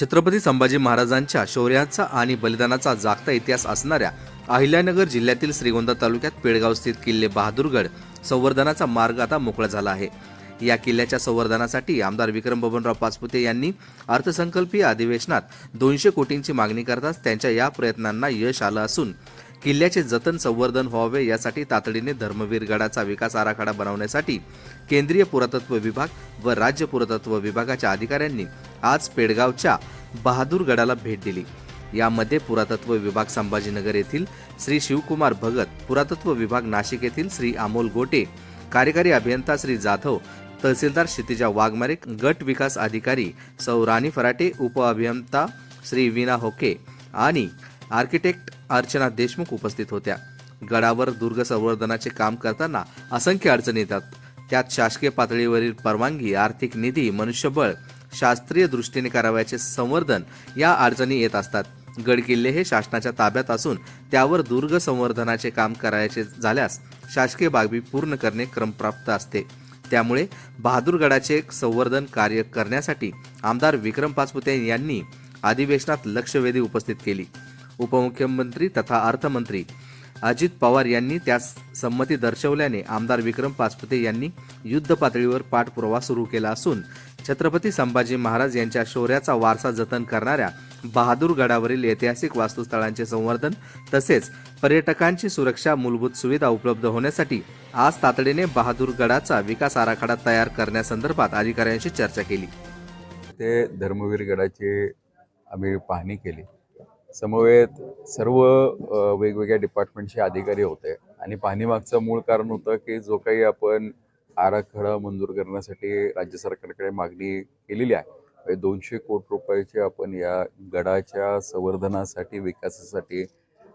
छत्रपती संभाजी महाराजांच्या शौर्याचा आणि बलिदानाचा जागता इतिहास असणाऱ्या अहिल्यानगर जिल्ह्यातील श्रीगोंदा तालुक्यात पेडगाव स्थित किल्ले बहादूरगड संवर्धनाचा मार्ग आता मोकळा झाला आहे. या किल्ल्याच्या संवर्धनासाठी आमदार विक्रम बबनराव पाचपुते यांनी अर्थसंकल्पीय अधिवेशनात दोनशे कोटींची मागणी करताच त्यांच्या या प्रयत्नांना यश आलं असून किल्ल्याचे जतन संवर्धन व्हावे यासाठी तातडीने धर्मवीर गडाचा विकास आराखडा बनवण्यासाठी केंद्रीय पुरातत्व विभाग व राज्य पुरातत्व विभागाच्या अधिकाऱ्यांनी आज पेडगावच्या बहादूर गडाला भेट दिली. यामध्ये पुरातत्व विभाग संभाजीनगर येथील श्री शिवकुमार भगत पुरातत्व विभाग नाशिक येथील श्री अमोल गोटे कार्यकारी अभियंता श्री जाधव तहसीलदार क्षितिजा वाघमारे गट विकास अधिकारी सौ राणी फराटे उपअभियंता श्री वीणा होके आणि आर्किटेक्ट अर्चना देशमुख उपस्थित होत्या. गडावर दुर्ग संवर्धनाचे काम करताना असंख्य अडचणी येतात. त्यात शासकीय पातळीवरील परवानगी आर्थिक निधी मनुष्यबळ शास्त्रीय दृष्टीने करावयाचे संवर्धन या अडचणी येत असतात. गडकिल्ले हे शासनाच्या ताब्यात असून त्यावर दुर्ग संवर्धनाचे काम करायचे झाल्यास शासकीय बाबी पूर्ण करणे क्रमप्राप्त असते. त्यामुळे बहादूरगडाचे संवर्धन कार्य करण्यासाठी आमदार विक्रम पाचपुते यांनी अधिवेशनात लक्षवेधी उपस्थित केली. उपमुख्यमंत्री तथा अर्थमंत्री अजित पवार यांनी त्यास संमती दर्शवल्याने आमदार विक्रम पाचपुते यांनी युद्ध पातळीवर पाठपुरावा सुरू केला असून छत्रपती संभाजी महाराज यांच्या शौर्याचा वारसा जतन करणाऱ्या बहादूर गडावरील ऐतिहासिक वास्तुस्थळांचे संवर्धन तसेच पर्यटकांची सुरक्षा मूलभूत सुविधा उपलब्ध होण्यासाठी आज तातडीने बहादूर गडाचा विकास आराखडा तयार करण्यासंदर्भात अधिकाऱ्यांशी चर्चा केली. ते धर्मवीर गडाची आम्ही पाहणी केली. समवेत सर्व वेगवेगळ्या डिपार्टमेंटचे अधिकारी होते. आणि पाहणीमागचं मूळ कारण होतं की जो काही आपण आराखडा मंजूर करण्यासाठी राज्य सरकारकडे मागणी केलेली आहे. म्हणजे दोनशे कोटी रुपयाची आपण या गडाच्या संवर्धनासाठी विकासासाठी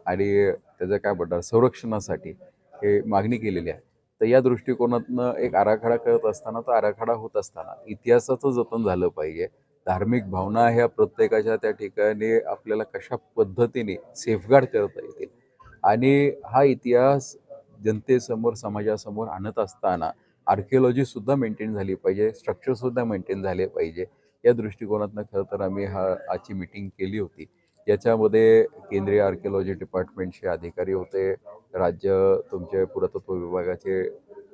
आणि त्याचं काय म्हणतात संरक्षणासाठी हे मागणी केलेली आहे. तर या दृष्टिकोनातनं एक आराखडा करत असताना तो आराखडा होत असताना इतिहासाचं जतन झालं पाहिजे. धार्मिक भावना ह्या प्रत्येकाच्या त्या ठिकाणी आपल्याला कशा पद्धतीने सेफगार्ड करता येतील? आणि हा इतिहास जनतेसमोर समाजासमोर आणत असताना आर्किओलॉजी सुद्धा मेंटेन झाली पाहिजे स्ट्रक्चर सुद्धा मेंटेन झाले पाहिजे. या दृष्टिकोनातनं खरं तर आम्ही हा आजची मिटिंग केली होती. याच्यामध्ये केंद्रीय आर्किओलॉजी डिपार्टमेंटचे अधिकारी होते राज्य तुमचे पुरातत्व विभागाचे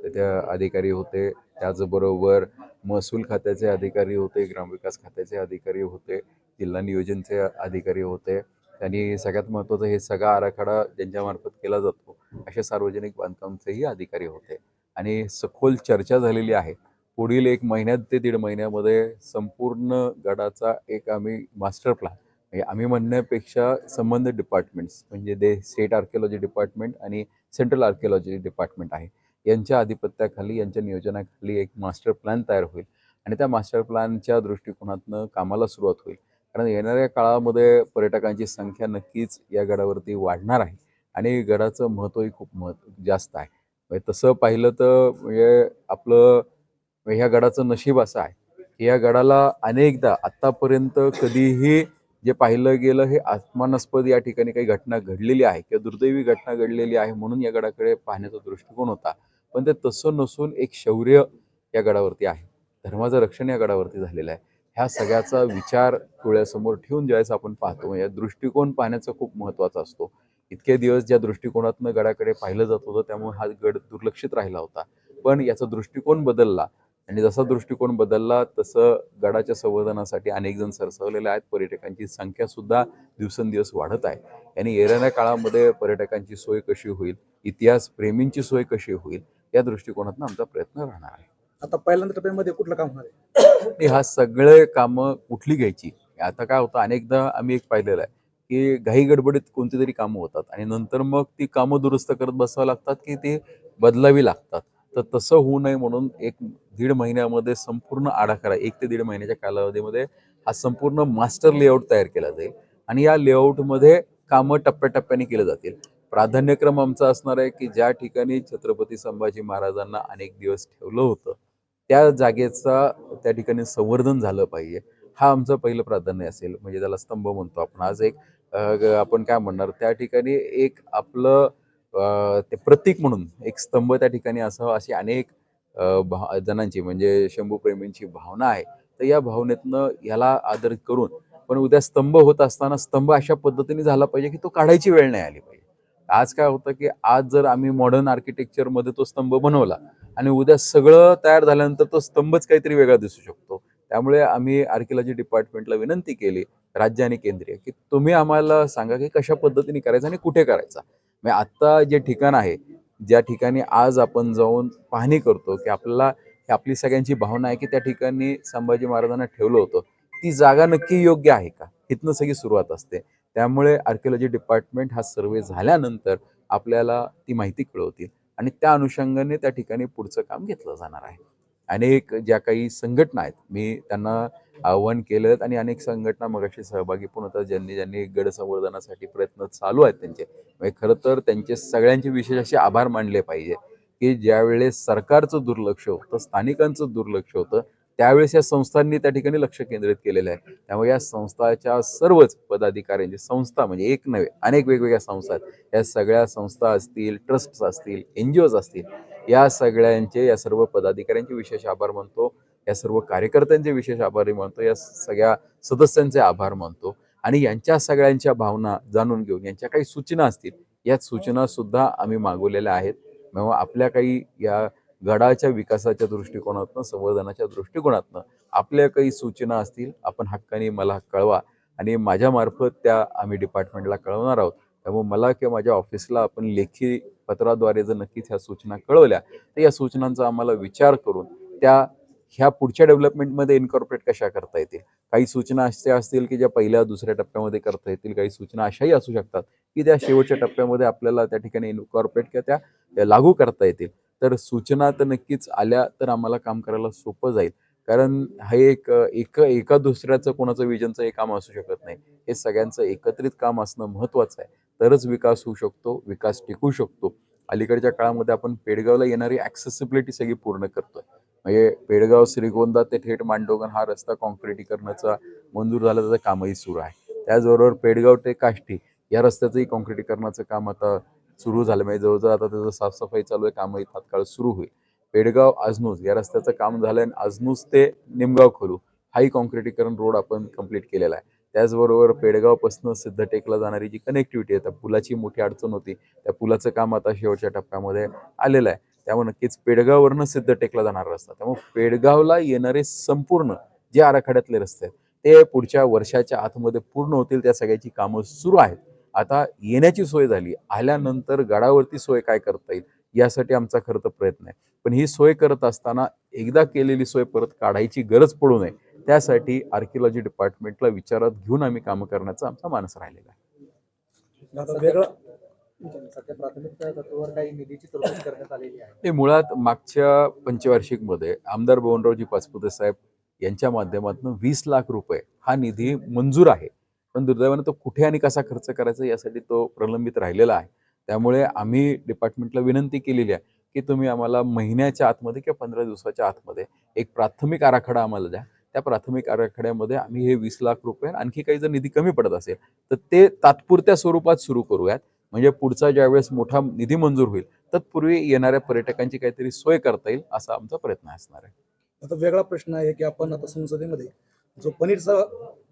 त्या अधिकारी होते त्याचबरोबर महसूल खात्याचे अधिकारी होते ग्रामविकास खात्याचे अधिकारी होते जिल्हा नियोजनचे अधिकारी होते. आणि सगळ्यात महत्त्वाचं हे सगळा आराखडा ज्यांच्यामार्फत केला जातो असे सार्वजनिक बांधकामचेही अधिकारी होते. आणि सखोल चर्चा झालेली आहे. पुढील एक महिन्यात ते दीड महिन्यामध्ये संपूर्ण गडाचा एक आम्ही मास्टर प्लॅन म्हणजे आम्ही म्हणण्यापेक्षा संबंध डिपार्टमेंट्स म्हणजे दे स्टेट आर्किओलॉजी डिपार्टमेंट आणि सेंट्रल आर्किओलॉजी डिपार्टमेंट आहे. यांच्या आधिपत्याखाली यांच्या नियोजनाखाली एक मास्टर प्लॅन तयार होईल आणि त्या मास्टर प्लॅनच्या दृष्टिकोनातनं कामाला सुरुवात होईल. कारण येणाऱ्या काळामध्ये पर्यटकांची संख्या नक्कीच या गडावरती वाढणार आहे आणि गडाचं महत्त्वही खूप महत्त्व जास्त आहे. म्हणजे तसं पाहिलं तर म्हणजे आपलं म्हणजे ह्या गडाचं नशीब असं आहे. की या गडाला अनेकदा आत्तापर्यंत कधीही जे पाहिलं गेलं हे आत्मानास्पद या ठिकाणी काही घटना घडलेली आहे किंवा दुर्दैवी घटना घडलेली आहे म्हणून या गडाकडे पाहण्याचा दृष्टिकोन होता. पण ते तसं नसून एक शौर्य या गडावरती आहे. धर्माचं रक्षण या गडावरती झालेलं आहे. ह्या सगळ्याचा विचार डोळ्यासमोर ठेवून ज्यावेळेस आपण पाहतो या दृष्टिकोन पाहण्याचा खूप महत्त्वाचा असतो. इतके दिवस ज्या दृष्टिकोनातनं गडाकडे पाहिलं जात होतं त्यामुळे हा गड दुर्लक्षित राहिला होता. पण याचा दृष्टिकोन बदलला आणि जसा दृष्टिकोन बदलला तसं गडाच्या संवर्धनासाठी अनेक जण सरसावलेले आहेत. पर्यटकांची संख्या सुद्धा दिवसेंदिवस वाढत आहे. आणि येणाऱ्या काळामध्ये पर्यटकांची सोय कशी होईल इतिहास प्रेमींची सोय कशी होईल या दृष्टिकोनातून आमचा प्रयत्न राहणार आहे. आता पहिल्यांदा टप्प्यामध्ये कुठलं काम होणार आहे? हा सगळे कामं कुठली घ्यायची? आता काय होतं अनेकदा आम्ही एक पाहिलेलं आहे. की घाई गडबडीत कोणती तरी कामं होतात. आणि नंतर मग ती कामं दुरुस्त करत बसावं लागतात की ती बदलावी लागतात. तर तसं होऊ नये म्हणून एक दीड महिन्यामध्ये संपूर्ण आराखडा एक ते दीड महिन्याच्या कालावधीमध्ये हा संपूर्ण मास्टर लेआउट तयार केला जाईल. आणि या लेआउटमध्ये कामं टप्प्याटप्प्याने केले जातील. प्राधान्यक्रम आमचा असणार आहे की ज्या ठिकाणी छत्रपती संभाजी महाराजांना अनेक दिवस ठेवलं होतं त्या जागेचा त्या ठिकाणी संवर्धन झालं पाहिजे. हा आमचं पहिलं प्राधान्य असेल. म्हणजे त्याला स्तंभ म्हणतो आपण. आज एक आपण काय म्हणणार? त्या ठिकाणी एक आपलं ते प्रतीक म्हणून एक स्तंभ त्या ठिकाणी असं अशी अनेक भा जणांची म्हणजे शंभूप्रेमींची भावना आहे. तर या भावनेतनं ह्याला आदर करून पण उद्या स्तंभ होत असताना स्तंभ अशा पद्धतीने झाला पाहिजे की तो काढायची वेळ नाही आली पाहिजे. आज काय होतं की आज जर आम्ही मॉडर्न आर्किटेक्चरमध्ये तो स्तंभ बनवला आणि उद्या सगळं तयार झाल्यानंतर तो स्तंभच काहीतरी वेगळा दिसू शकतो. त्यामुळे आम्ही आर्किओलॉजी डिपार्टमेंटला विनंती केली राज्य आणि केंद्रीय की तुम्ही आम्हाला सांगा की कशा पद्धतीने करायचं आणि कुठे करायचा. म्हणजे आत्ता जे ठिकाण आहे ज्या ठिकाणी आज आपण जाऊन पाहणी करतो की आपल्याला आपली सगळ्यांची भावना आहे की त्या ठिकाणी संभाजी महाराजांना ठेवलं होतं ती जागा नक्की योग्य आहे का? इथनं सगळी सुरुवात असते. त्यामुळे आर्किओलॉजी डिपार्टमेंट हा सर्वे झाल्यानंतर आपल्याला ती माहिती कळवतील आणि त्या अनुषंगाने त्या ठिकाणी पुढचं काम घेतलं जाणार आहे. अनेक ज्या काही संघटना आहेत मी त्यांना आव्हान केलं आणि अनेक संघटना मगाशी सहभागी पण होतात ज्यांनी ज्यांनी गड संवर्धनासाठी प्रयत्न चालू आहेत त्यांचे. म्हणजे खरं तर त्यांचे सगळ्यांचे विशेष असे आभार मानले पाहिजे की ज्यावेळेस सरकारचं दुर्लक्ष होतं स्थानिकांचं दुर्लक्ष होतं त्यावेळेस या संस्थांनी त्या ठिकाणी लक्ष केंद्रित केलेलं आहे. त्यामुळे या संस्थाच्या सर्वच पदाधिकाऱ्यांची संस्था म्हणजे एक नव्हे अनेक वेगवेगळ्या संस्था आहेत. या सगळ्या संस्था असतील ट्रस्ट्स असतील एन जी ओज असतील या सगळ्यांचे या सर्व पदाधिकाऱ्यांचे विशेष आभार मानतो. या सर्व कार्यकर्त्यांचे विशेष आभारी मानतो. या सगळ्या सदस्यांचे आभार मानतो. आणि यांच्या सगळ्यांच्या भावना जाणून घेऊन यांच्या काही सूचना असतील या सूचना सुद्धा आम्ही मागवलेल्या आहेत. मग आपल्या काही या गडाच्या विकासाच्या दृष्टिकोनातनं संवर्धनाच्या दृष्टिकोनातनं आपल्या काही सूचना असतील आपण हक्काने मला कळवा. आणि माझ्यामार्फत त्या आम्ही डिपार्टमेंटला कळवणार आहोत. त्यामुळे मला किंवा माझ्या ऑफिसला आपण लेखी पत्राद्वारे जर नक्कीच ह्या सूचना कळवल्या तर या सूचनांचा आम्हाला विचार करून त्या ह्या पुढच्या डेव्हलपमेंटमध्ये इन्कॉर्पोरेट कशा करता येतील? काही सूचना अशा असतील की ज्या पहिल्या दुसऱ्या टप्प्यामध्ये करता येतील? काही सूचना अशाही असू शकतात की त्या शेवटच्या टप्प्यामध्ये आपल्याला त्या ठिकाणी इन्कॉर्पोरेट किंवा त्या लागू करता येतील. तर सूचना तर नक्कीच आल्या तर आम्हाला काम करायला सोपं जाईल. कारण हे एक एक एका दुसऱ्याचं कोणाचं विजनचं हे काम असू शकत नाही. हे सगळ्यांचं एकत्रित काम असणं महत्त्वाचं आहे. तरच विकास होऊ शकतो विकास टिकू शकतो. अलीकडच्या काळामध्ये आपण पेडगावला येणारी ॲक्सेसिबिलिटी सगळी पूर्ण करतोय. म्हणजे पेडगाव श्रीगोंदा ते थेट मांडोगण हा रस्ता कॉन्क्रिटीकरणाचा मंजूर झाला त्याचं कामही सुरू आहे. त्याचबरोबर पेडगाव ते काष्टी या रस्त्याचंही कॉन्क्रिटीकरणाचं काम आता सुरू झालं. म्हणजे जवळजवळ आता त्याचं साफसफाई चालू आहे. कामही तात्काळ सुरू होईल. पेडगाव आजनूज या रस्त्याचं काम झालं आणि आजनूज ते निमगाव खोलू हाही कॉन्क्रिटीकरण रोड आपण कंप्लीट केलेला आहे. त्याचबरोबर पेडगावपासून सिद्धटेकला जाणारी जी कनेक्टिव्हिटी आहे त्या पुलाची मोठी अडचण होती. त्या पुलाचं काम आता शेवटच्या टप्प्यामध्ये आलेलं आहे. त्यामुळे नक्कीच पेडगाववरनं सिद्धटेकला जाणारा रस्ता. त्यामुळे पेडगावला येणारे संपूर्ण जे आराखड्यातले रस्ते आहेत ते पुढच्या वर्षाच्या आतमध्ये पूर्ण होतील त्या सगळ्याची कामं सुरू आहेत. आता येण्याची सोय झाली. आल्यानंतर गडावरती सोय काय करता येईल? यासाठी आमचा खरं तर प्रयत्न आहे. पण ही सोय करत असताना एकदा केलेली सोय परत काढायची गरज पडू नये त्यासाठी आर्किओलॉजी डिपार्टमेंटला विचारात घेऊन आम्ही कामं करण्याचा आमचा मानस राहिलेला आहे. आता वेगळं सध्या प्राथमिक तत्वावर काही निधीची तरतूद करण्यात आलेली आहे. ते मुळात मागच्या पंचवार्षिकमध्ये आमदार बबनरावजी पाचपुते साहेब यांच्या माध्यमातून वीस लाख रुपये हा निधी मंजूर आहे. पण दुर्दैवाने तो कुठे आणि कसा खर्च करायचा यासाठी तो प्रलंबित राहिलेला आहे. त्यामुळे आम्ही डिपार्टमेंटला विनंती केलेली आहे की तुम्ही आम्हाला महिन्याच्या आतमध्ये किंवा पंधरा दिवसाच्या आतमध्ये एक प्राथमिक आराखडा आम्हाला द्या. त्या प्राथमिक आराखड्यामध्ये आम्ही हे वीस लाख रुपये आणखी काही जर निधी कमी पडत असेल तर ते तात्पुरत्या स्वरूपात सुरू करूयात. म्हणजे पुढचा ज्यावेळेस मोठा निधी मंजूर होईल तत्पूर्वी येणाऱ्या पर्यटकांची काहीतरी सोय करता येईल असा आमचा प्रयत्न असणार आहे. आता वेगळा प्रश्न आहे की आपण आता संसदेमध्ये जो पनीरचा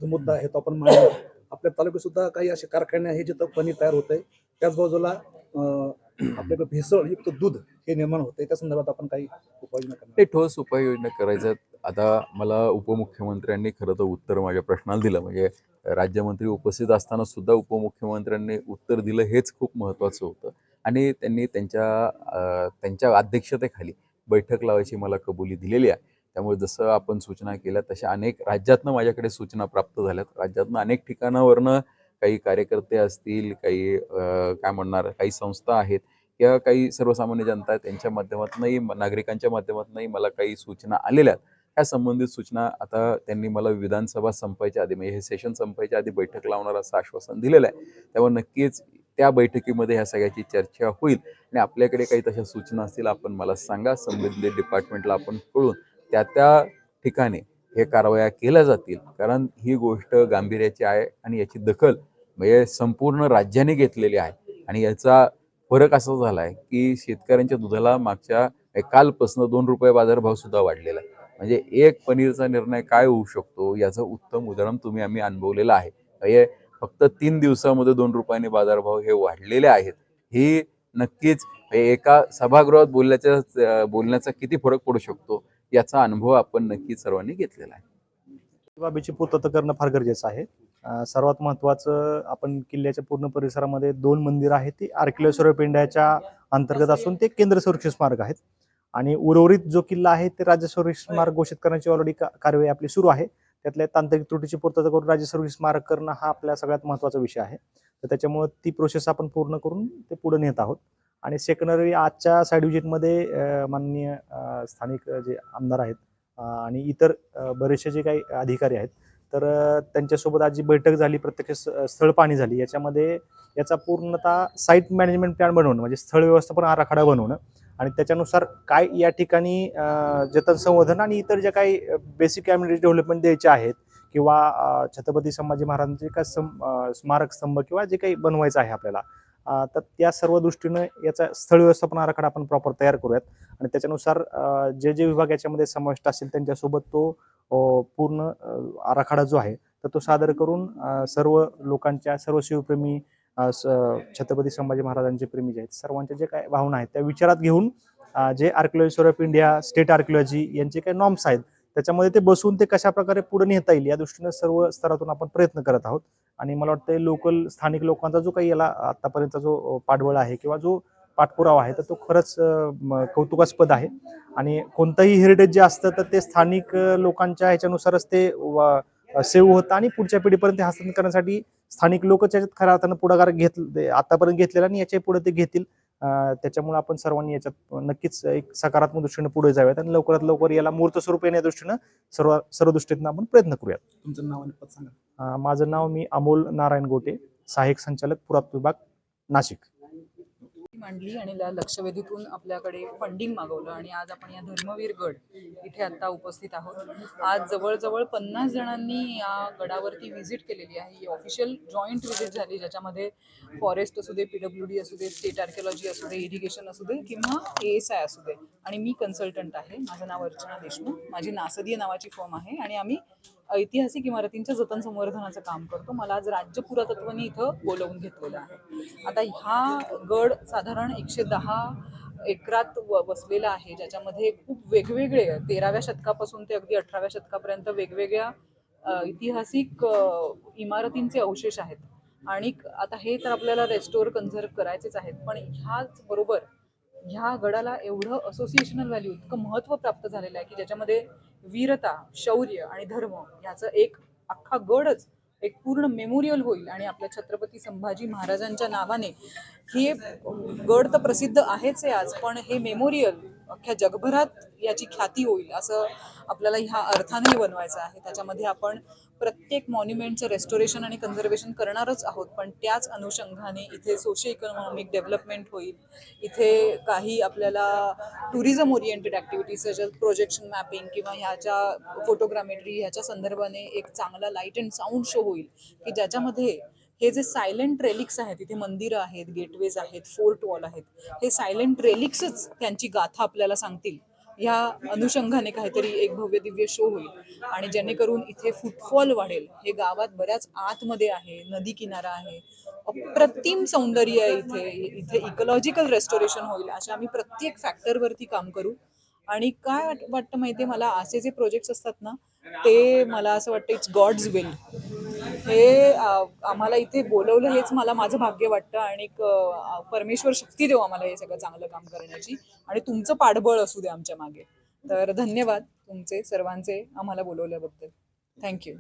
जो मुद्दा आहे तो आपण मांडला. आपल्या तालुक्यात सुद्धा काही असे कारखाने आहे जिथं पनीर तयार होत आहे त्याच बाजूला आपल्याकडे भेसळयुक्त दूध हे निर्माण होत त्या संदर्भात आपण काही उपाययोजना करणार ठोस उपाययोजना करायच्यात. आता मला उपमुख्यमंत्र्यांनी खरं तर उत्तर माझ्या प्रश्नाला दिलं. म्हणजे राज्यमंत्री उपस्थित असताना सुद्धा उपमुख्यमंत्र्यांनी उत्तर दिलं हेच खूप महत्त्वाचं होतं. आणि त्यांनी त्यांच्या त्यांच्या अध्यक्षतेखाली बैठक लावायची मला कबुली दिलेली आहे. त्यामुळे जसं आपण सूचना केल्या तशा अनेक राज्यातनं माझ्याकडे सूचना प्राप्त झाल्यात. राज्यातनं अनेक ठिकाणावरनं काही कार्यकर्ते असतील काही काय म्हणणार काही संस्था आहेत किंवा काही सर्वसामान्य जनता आहेत त्यांच्या माध्यमातूनही नागरिकांच्या माध्यमातूनही मला काही सूचना आलेल्या आहेत. ह्या संबंधित सूचना आता त्यांनी मला विधानसभा संपायच्या आधी म्हणजे हे सेशन संपायच्या आधी बैठक लावणार असं आश्वासन दिलेलं आहे. त्यामुळे नक्कीच त्या बैठकीमध्ये ह्या सगळ्याची चर्चा होईल आणि आपल्याकडे काही तशा सूचना असतील आपण मला सांगा. संबंधित डिपार्टमेंटला आपण कळून त्या त्या ठिकाणी हे कारवाया केल्या जातील. कारण ही गोष्ट गांभीर्याची आहे आणि याची दखल म्हणजे संपूर्ण राज्याने घेतलेली आहे. आणि याचा फरक असा झाला आहे की शेतकऱ्यांच्या दुधाला मागच्या कालपासून दोन रुपये बाजारभाव सुद्धा वाढलेला आहे. म्हणजे एक पनीरचा निर्णय काय होऊ शकतो याचं उत्तम उदाहरण तुम्ही आम्ही अनुभवलेलं आहे. म्हणजे फक्त तीन दिवसामध्ये दोन रुपयांनी बाजारभाव हे वाढलेले आहेत. ही नक्कीच म्हणजे एका सभागृहात बोलण्याच्या बोलण्याचा किती फरक पडू शकतो याचा अनुभव आपण नक्कीच सर्वांनी घेतलेला आहे. बाबीची पूर्तता करणं फार गरजेचं आहे. सर्वात महत्त्वाचं आपण किल्ल्याच्या पूर्ण परिसरामध्ये दोन मंदिरं आहेत ती आर्किलेश्वर पिंड्याच्या अंतर्गत असून ते केंद्र सुरक्षित स्मारक आहेत. आणि उर्वरित जो किल्ला आहे ते राज्य सुरक्षित स्मारक घोषित करण्याची ऑलरेडी कार्यवाही आपली सुरू आहे. त्यातल्या तांत्रिक त्रुटीची पूर्तता करून राज्य सुरक्षित स्मारक करणं हा आपल्या सगळ्यात महत्त्वाचा विषय आहे. तर त्याच्यामुळे ती प्रोसेस आपण पूर्ण करून ते पुढे नेत आहोत. आणि सेकंडरी आजच्या साईड विजिटमध्ये माननीय स्थानिक जे आमदार आहेत आणि इतर बरेचसे जे काही अधिकारी आहेत तर त्यांच्यासोबत आज जी बैठक झाली प्रत्यक्ष स्थळ पाणी झाली. याच्यामध्ये याचा पूर्णतः साईट मॅनेजमेंट प्लॅन बनवणं म्हणजे स्थळ व्यवस्थापन आराखडा बनवणं आणि त्याच्यानुसार काय या ठिकाणी जतन संवर्धन आणि इतर ज्या काही बेसिक कॅम्युनिटी डेव्हलपमेंट द्यायचे आहेत किंवा छत्रपती संभाजी महाराजांचे काय सम स्मारक स्तंभ किंवा जे काही बनवायचं आहे आपल्याला तर त्या सर्व दृष्टीनं याचा स्थळ व्यवस्थापन आराखडा आपण प्रॉपर तयार करूयात. आणि त्याच्यानुसार जे जे विभाग याच्यामध्ये समाविष्ट असेल त्यांच्यासोबत तो पूर्ण आराखडा जो आहे तर तो सादर करून सर्व लोकांच्या सर्व शिवप्रेमी स- छत्रपती संभाजी महाराजांचे प्रेमी जे आहेत सर्वांच्या जे काय भावना आहेत त्या विचारात घेऊन जे archaeology of India state archaeology यांचे काही नॉर्म्स आहेत त्याच्यामध्ये ते बसून ते कशा प्रकारे पुढे नेता येईल या दृष्टीने सर्व स्तरातून आपण प्रयत्न करत आहोत. आणि मला वाटतं लोकल स्थानिक लोकांचा जो काही याला आतापर्यंत जो पाठबळ आहे किंवा जो पाठपुरावा आहे तर तो खरंच कौतुकास्पद आहे. आणि कोणतंही हेरिटेज जे असतं तर ते स्थानिक लोकांच्या ह्याच्यानुसारच ते सेव्ह होतं आणि पुढच्या पिढीपर्यंत ते हस्तांतरण करण्यासाठी स्थानिक लोकच याच्यात खऱ्या अर्थानं पुढाकार घेत आतापर्यंत घेतलेला आणि याच्यापुढे ते घेतील. त्याच्यामुळे आपण सर्वांनी याच्यात नक्कीच एक सकारात्मक दृष्टीने पुढे जाऊयात आणि लवकरात लवकर याला मूर्त स्वरूप येण्या दृष्टीनं सर्व सर्व दृष्टीनं आपण प्रयत्न करूयात. तुमचं नाव आणि पद सांगा. माझं नाव मी अमोल नारायण गोटे सहाय्यक संचालक पुरातत्व विभाग नाशिक. मांडली आणि लक्षवेधीतून आपल्याकडे फंडिंग मागवलं आणि आज आपण या धर्मवीर गड इथे आता उपस्थित आहोत. आज जवळजवळ पन्नास जणांनी या गडावरती व्हिजिट केलेली आहे. ही ऑफिशियल जॉईंट व्हिजिट झाली ज्याच्यामध्ये फॉरेस्ट असू दे पीडब्ल्यू डी असू दे स्टेट आर्किओलॉजी असू दे इरिगेशन असू दे किंवा ए एस आय असू दे. आणि मी कन्सल्टंट आहे. माझं नाव अर्चना देशमुख. माझी नासदीय नावाची फॉर्म आहे आणि आम्ही ऐतिहासिक इमारतींच्या जतन संवर्धनाचं काम करतो. मला आज राज्य पुरातत्वनी इथं बोलवून घेतलेलं आहे. आता हा गड साधारण एकशे दहा एकरात व- वसलेला आहे ज्याच्यामध्ये खूप वेगवेगळे तेराव्या शतकापासून ते अगदी अठराव्या शतकापर्यंत वेगवेगळ्या ऐतिहासिक इमारतींचे अवशेष आहेत. आणि आता हे तर आपल्याला रेस्टोर कन्झर्व करायचेच आहेत. पण ह्याच बरोबर ह्या गडाला एवढं असोसिएशनल व्हॅल्यू इतकं महत्त्व प्राप्त झालेलं आहे की ज्याच्यामध्ये वीरता शौर्य आणि धर्म ह्याचं एक अख्खा गडच एक पूर्ण मेमोरियल होईल. आणि आपल्या छत्रपती संभाजी महाराजांच्या नावाने हे गड तर प्रसिद्ध आहेच आहे आज पण हे मेमोरियल अख्ख्या जगभरात याची ख्याती होईल असं आपल्याला ह्या अर्थाने बनवायचं आहे. त्याच्यामध्ये आपण प्रत्येक मॉन्युमेंटचं रेस्टोरेशन आणि कन्झर्वेशन करणारच आहोत. पण त्याच अनुषंगाने इथे सोशो इकॉनॉमिक डेव्हलपमेंट होईल. इथे काही आपल्याला tourism oriented activities such projection mapping किंवा ह्याच्या फोटोग्रामेट्री ह्याच्या संदर्भाने एक चांगला लाइट अँड साऊंड शो होईल. की ज्याच्यामध्ये हे जे सायलेंट रेलिक्स आहेत इथे मंदिरं आहेत गेटवेज आहेत फोर्ट वॉल आहेत हे सायलेंट रेलिक्सच त्यांची गाथा आपल्याला सांगतील. ह्या अनुषंगाने काहीतरी एक भव्य दिव्य शो होईल. आणि जेणेकरून इथे फुटफॉल वाढेल. हे गावात बऱ्याच आतमध्ये आहे नदी किनारा आहे. अप्रतिम सौंदर्य आहे इथे इथे इकॉलॉजिकल रेस्टोरेशन होईल अशा आम्ही प्रत्येक फॅक्टरवरती काम करू. आणि काय वाटतं माहिती आहे मला? असे जे प्रोजेक्ट्स असतात ना ते मला असं वाटतं इट्स गॉड्स विल हे आम्हाला इथे बोलवलं हेच मला माझं भाग्य वाटतं आणि एक, परमेश्वर शक्ती देऊ आम्हाला हे सगळं चांगलं काम करण्याची आणि तुमचं पाठबळ असू दे आमच्या मागे. तर धन्यवाद तुमचे सर्वांचे आम्हाला बोलवल्याबद्दल. थँक्यू